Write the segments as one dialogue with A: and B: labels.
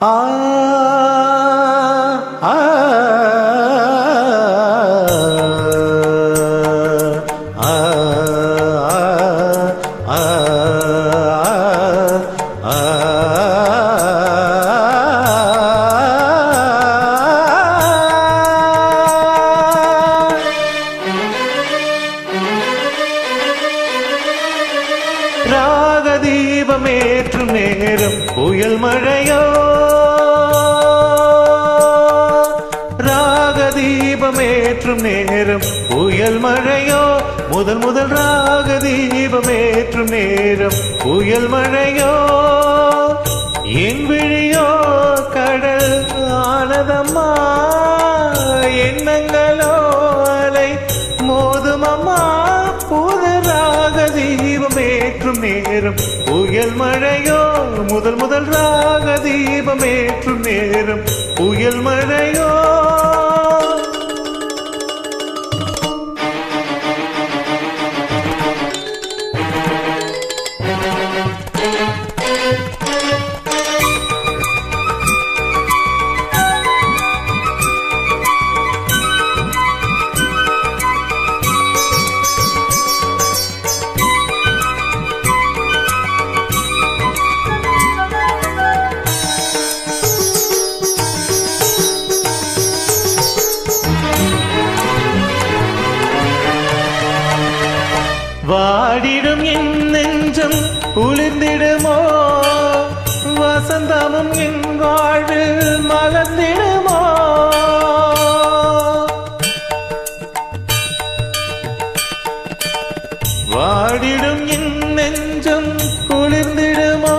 A: ஆ ஆ ராக தீபமேற்றும் நேரம் புயல் மழையோ ஏற்றும் நேரம் புயல் மழையோ முதல் முதல் ராக தீபம் ஏற்றும் நேரம் புயல் மழையோ. என் விழியோ கடல் ஆனதம்மா எண்ணங்களோ அலை மோதுமம்மா புது ராக தீபம் ஏற்றும் நேரம் புயல் மழையோ முதல் முதல் ராக தீபம் ஏற்றும் நேரம் புயல் மழையோ. வாடிடும் என் நெஞ்சம் குளிர்ந்திடுமோ? வசந்தமும் என் வாழ்வில் மலர்ந்திடுமோ? வாடிடும் என் நெஞ்சம் குளிர்ந்திடுமோ?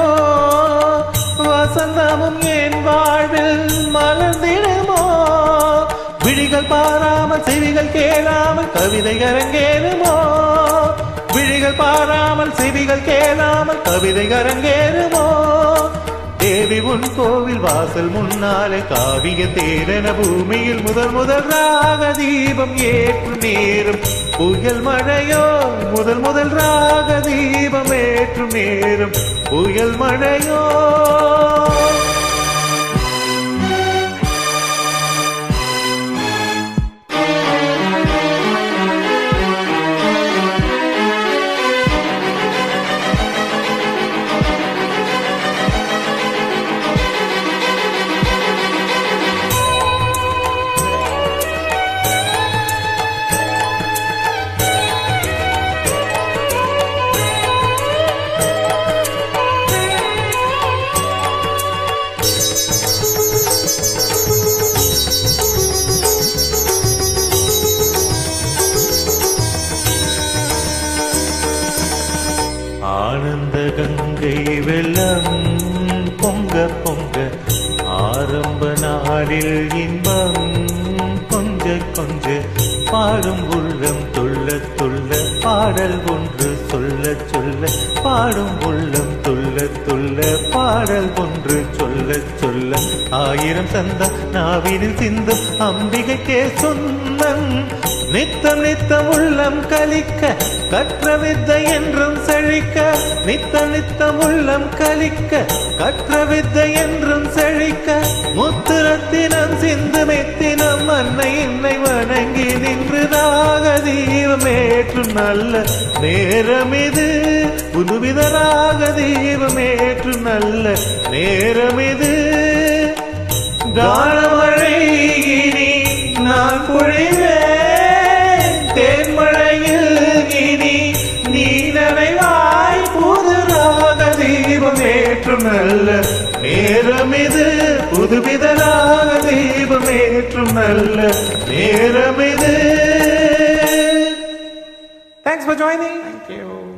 A: வசந்தமும் என் வாழ்வில் மலர்ந்திடுமோ? விழிகள் பாராமல் செவிகள் கேளாமல் கவிதை அரங்கேறுமோ விழிகள் பாராமல் செவிகள் கேளாமல் கவிதை அரங்கேறுமோ தேவி உன் கோவில் வாசல் முன்னாலே காவிய தேரன பூமியில் முதல் முதல் ராக தீபம் ஏற்றும் நேரம். புயல் மழையோ முதல் முதல் ராக தீபம் ஏற்றும் நேரம். புயல் மழையோ. வெள்ளம் பொங்க பொங்க ஆரம்ப நாளில் இன்பம் கொஞ்ச கொஞ்ச பாடும் உள்ளம் துள்ள பாடல் ஒன்று சொல்ல சொல்ல பாடும் உள்ளம் துள்ள துள்ள பாடல் ஒன்று சொல்ல சொல்ல. ஆயிரம் சந்தா நாவினில் சிந்தும் அம்பிகைக்கே சொந்தம் நித்தம் நித்தம் உள்ளம் கலிக்க கற்ற வித்தை என்றும் செழிக்க. நித்தம் நித்தம் உள்ளம் கலிக்க கற்ற வித்தை என்றும் செழிக்க. முத்துரத்தினம் சிந்து மெத்தினம் அன்னை என்னை வணங்கி நின்று ராக தீபமேற்றும் நல்ல நேரம் இது புதுவிதராக ராக தீபமேற்றும் நல்ல நேரம் இது கானமழை இனி நான் பொழிவேன் தேன்மழையில் இனி நீ நனைவாய் புதுராக தீபம் ஏற்றும் நல்ல நேரம் இது புதுவித தீபம் ஏற்றும் நல்ல நேரம் joining.
B: Thank you.